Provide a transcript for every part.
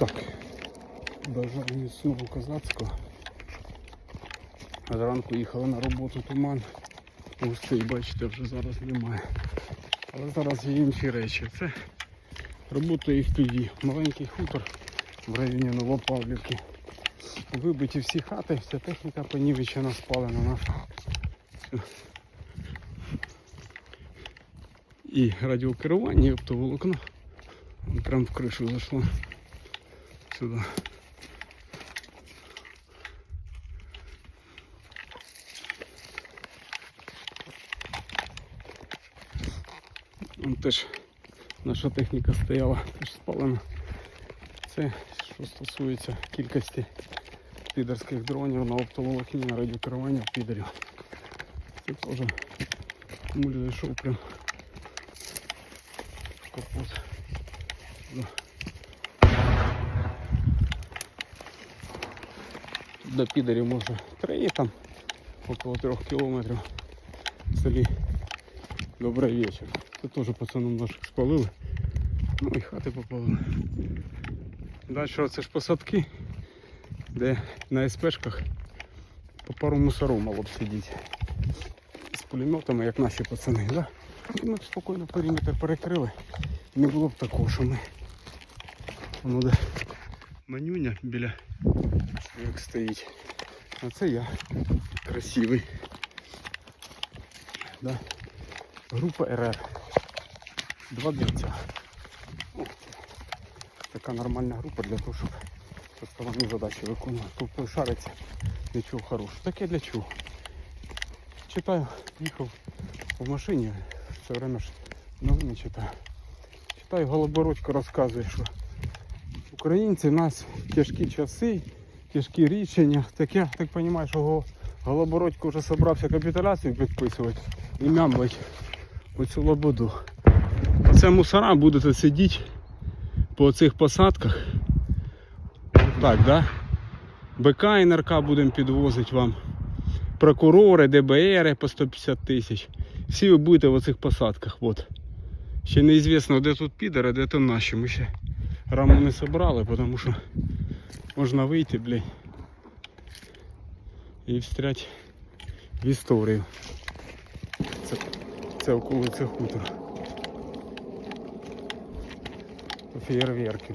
Так, бажаю міцного козацького. Зранку їхали на роботу туман. Густий, бачите, вже зараз немає. Але зараз є інші речі. Це робота FPV. Маленький хутор в районі Новопавлівки. Вибиті всі хати, вся техніка понівечена, спалена наша. І радіокерування, і оптоволокно. Прям в кришу зайшло. Сюди. Вон теж наша техніка стояла, теж спалена. Це що стосується кількості підерських дронів на оптоволокні на радіокерування підерів. Це теж муль зайшов прям в капот. До підерів може три там, около трьох кілометрів в селі Добрий вечір. Це теж пацанам наших спалили. Ну і хати попалили. Далі це ж посадки, де на СПшках по пару мусоров мало б сидіти. З пулеметами, як наші пацани. Да? І ми б спокійно периметр перекрили. Не було б такого, що ми. Воно де манюня біля як стоїть. А це я красивий. Да. Група РР. Два бійця. Така нормальна група для того, щоб поставні задачі виконувати. Тут шариться нічого хорошого. Таке для чого? Читаю, їхав в машині, все время ж новини читаю. Читаю, Голобородько розказує, що українці в нас тяжкі часи, тяжкі рішення. Так я так розумію, що Го- Голобородько вже зібрався капітуляцію підписувати і мямлить оцю лободу. Оце мусора будете сидіти по цих посадках. Так, да? БК НРК будемо підвозити вам. Прокурори, ДБР по 150 тисяч. Всі ви будете в оцих посадках. От. Ще неізвісно, де тут підери, де там наші. Ми ще раму не зібрали, тому що можна вийти, блядь, і встрять в історію. Це, це околиця хутора. Фейерверки.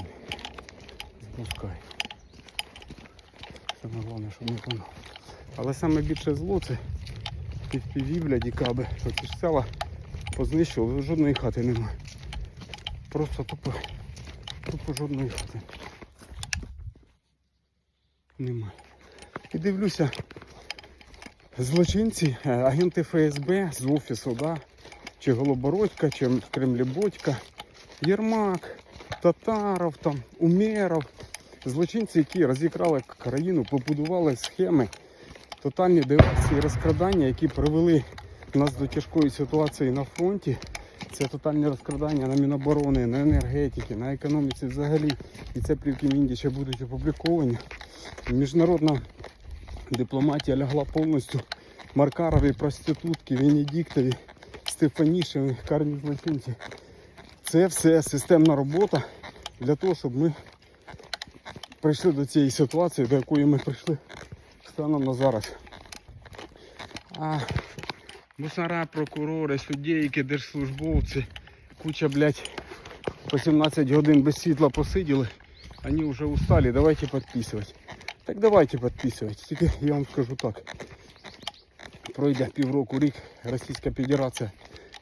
Запускай. Саме головне, щоб не воно. Але саме більше зло це FPV, блядь, і каби. Оці ж села познищували, жодної хати немає. Просто тупо, тупо жодної хати. Немає. І дивлюся, злочинці, е, агенти ФСБ з офісу, да? чи Голобородька, чи Кремлебодька, Єрмак, Татаров, там, Умєров. Злочинці, які розікрали країну, побудували схеми тотальні диверсії розкрадання, які привели нас до тяжкої ситуації на фронті. Це тотальне розкрадання на Міноборони, на енергетики, на економіці взагалі. І це плівки Міндіча будуть опубліковані. Міжнародна дипломатія лягла повністю Маркарові, проститутки, Венедіктові, Стефанішеві, карні злочинці. Це все системна робота для того, щоб ми прийшли до цієї ситуації, до якої ми прийшли станом на зараз. А мусора, прокурори, суддейки, держслужбовці, куча, блядь, по 17 годин без світла посиділи, вони вже устали, давайте підписувати. Так давайте підписувати. Тільки я вам скажу так. Пройде півроку рік Російська Федерація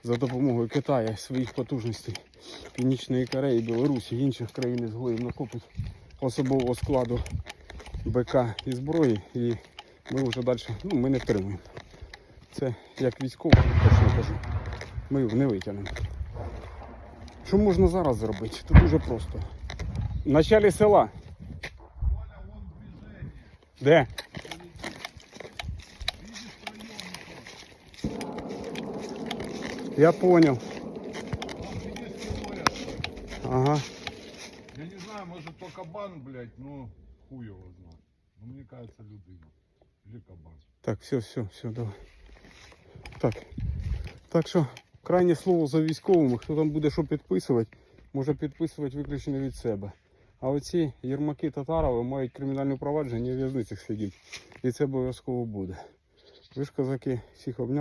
за допомогою Китаю своїх потужностей Північної Кореї, Білорусі інших країн ізгоїв накопить особового складу БК і зброї, і ми вже далі ну, ми не втримуємо. Це як військовий, точно кажу. Ми його не витягнемо. Що можна зараз зробити? Це дуже просто. В началі села. Де? Я понял. Ага. Я не знаю, может то кабан, блядь, ну хуй его знает. Но мне кажется, людина. Или кабан. Так, все, все, все, давай. Так. Так що, крайнє слово за військовими. Хто там буде що підписувати, може підписувати виключно від себе. А оці Єрмаки Татарови мають кримінальне провадження і в'язницях сидіть. І це обов'язково буде. Ви ж козаки, всіх обняв.